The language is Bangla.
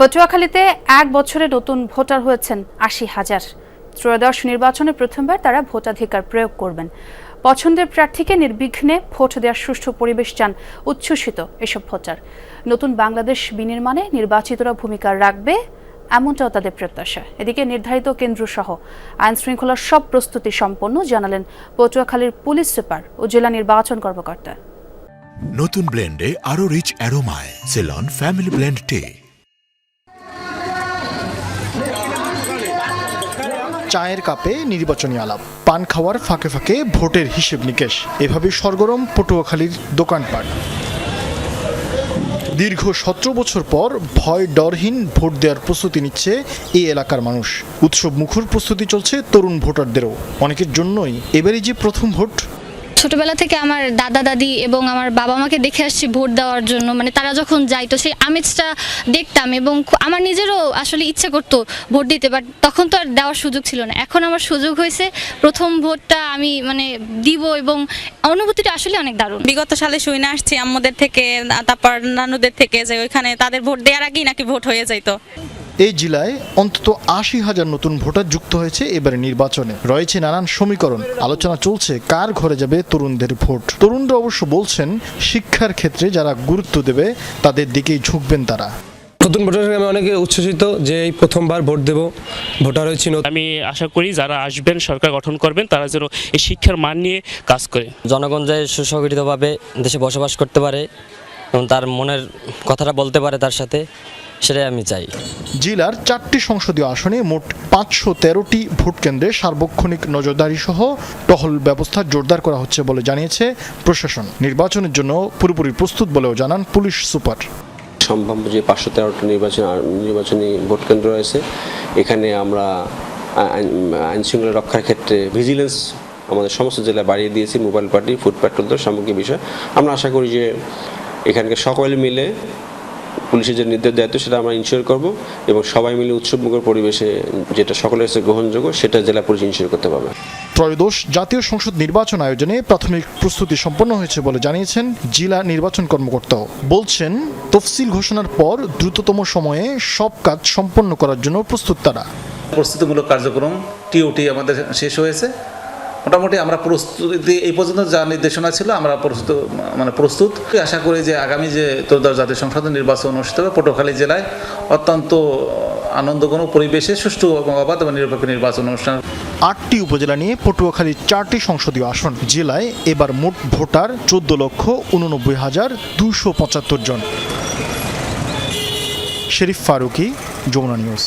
পটুয়াখালীতে এক বছরে নতুন ভোটার হয়েছেন আশি হাজার। ত্রয়োদশ নির্বাচনে প্রথমবার তারা ভোটাধিকার প্রয়োগ করবেন। পছন্দের প্রার্থীকে নির্বিঘ্নে ভোট দেওয়ার সুষ্ঠু পরিবেশ চান উচ্ছ্বসিত এসব ভোটার। নতুন বাংলাদেশ বিনির্মাণে নির্বাচিতরা ভূমিকা রাখবে এমনটাও তাদের প্রত্যাশা। এদিকে নির্ধারিত কেন্দ্রসহ আইন শৃঙ্খলার সব প্রস্তুতি সম্পন্ন জানালেন পটুয়াখালীর পুলিশ সুপার ও জেলা নির্বাচন কর্মকর্তা। নতুন ব্লেন্ডে আরও রিচ অ্যারোমায় সেলন ফ্যামিলি ব্লেন্ড টে চায়ের কাপে নির্বাচনী আলাপ। পান খাওয়ার ফাঁকে ফাঁকে ভোটের হিসেব নিকেশ। এভাবে সরগরম পটুয়াখালীর দোকানপাট। দীর্ঘ সতেরো বছর পর ভয় ডরহীন ভোট দেওয়ার প্রস্তুতি নিচ্ছে এই এলাকার মানুষ। উৎসব মুখর প্রস্তুতি চলছে তরুণ ভোটারদেরও। অনেকের জন্যই এবারই যে প্রথম ভোট ছোটবেলা থেকে আমার দাদা, দাদি এবং আমার বাবা মাকে দেখে আসছি ভোট দেওয়ার জন্য। মানে তারা যখন যাইতো সেই আমেজটা দেখতাম এবং আমার নিজেরও আসলে ইচ্ছে করতো ভোট দিতে বাট তখন তো আর দেওয়ার সুযোগ ছিল না। এখন আমার সুযোগ হয়েছে, প্রথম ভোটটা আমি মানে দিব এবং অনুভূতিটা আসলে অনেক দারুণ। বিগত সালে শুই না আসছি আম্মুদের থেকে তারপর নানুদের থেকে যে ওইখানে তাদের ভোট দেওয়ার আগেই নাকি ভোট হয়ে যাইতো। এই জেলায় অন্তত আশি হাজার নতুন ভোটার যুক্ত হয়েছে এবারে নির্বাচনে। রয়েছে নানান সমীকরণ। আলোচনা চলছে কার ঘরে যাবে তরুণদের ভোট। তরুণরা অবশ্য বলছেন শিক্ষার ক্ষেত্রে যারা গুরুত্ব দেবে তাদের দিকেই ঝুঁকবেন তারা। নতুন ভোটার হিসেবে আমি অনেকে উচ্ছ্বসিত যে এই প্রথমবার ভোট দেব ভোটার হয়েছি নতুন। আমি আশা করি যারা আসবেন সরকার গঠন করবেন তারা যেন এই শিক্ষার মান নিয়ে কাজ করে। জনগণ যে সুসংগঠিতভাবে দেশে বসবাস করতে পারে এবং তার মনের কথাটা বলতে পারে তার সাথে। সেটাই আমি চাই। জেলার চারটি সংসদীয় আসনে মোট পাঁচশো তেরোটি ভোট কেন্দ্রে সার্বক্ষণিক নজরদারি সহ টহল ব্যবস্থা জোরদার করা হচ্ছে বলে জানিয়েছে প্রশাসন। নির্বাচনের জন্য পুরোপুরি প্রস্তুত বলেও জানান পুলিশ সুপার। সম্ভাব্য যে পাঁচশো তেরোটা নির্বাচন নির্বাচনী ভোট কেন্দ্র রয়েছে এখানে আমরা আইন শৃঙ্খলা রক্ষার ক্ষেত্রে ভিজিলেন্স আমাদের সমস্ত জেলায় বাড়িয়ে দিয়েছি মোবাইল পার্টি ফুড প্যাট্রোলদের সামগ্রিক বিষয়। আমরা আশা করি যে এখানকে সকলে মিলে পুলিশের যে নির্দেশ দায়িত্ব সেটা আমরা ইনশিওর করব এবং সবাই মিলে উৎসবমুখর পরিবেশে যেটা সকলের কাছে গ্রহণযোগ্য সেটা জেলা পুলিশ ইনশিওর করতে পারবে। ত্রয়োদশ জাতীয় সংসদ নির্বাচন আয়োজনে প্রাথমিক প্রস্তুতি সম্পন্ন হয়েছে বলে জানিয়েছেন জেলা নির্বাচন কর্মকর্তাও। বলছেন তফসিল ঘোষণার পর দ্রুততম সময়ে সব কাজ সম্পন্ন করার জন্য প্রস্তুত তারা। প্রস্তুতিমূলক কার্যক্রম টিওটি আমাদের শেষ হয়েছে। মোটামুটি আমরা প্রস্তুতি, এই পর্যন্ত যা নির্দেশনা ছিল, আমরা প্রস্তুত মানে প্রস্তুত। আশা করি যে আগামী যে ত্রয়োদশ জাতীয় সংসদ নির্বাচন অনুষ্ঠিত হবে পটুয়াখালী জেলায়, অত্যন্ত আনন্দঘন পরিবেশে সুষ্ঠু অবাধ এবং নিরপেক্ষ নির্বাচন অনুষ্ঠান। আটটি উপজেলা নিয়ে পটুয়াখালীর চারটি সংসদীয় আসন জেলায় এবার মোট ভোটার চোদ্দ লক্ষ উননব্বই হাজার দুশো পঁচাত্তর জন। শেরিফ ফারুকি, যমুনা নিউজ।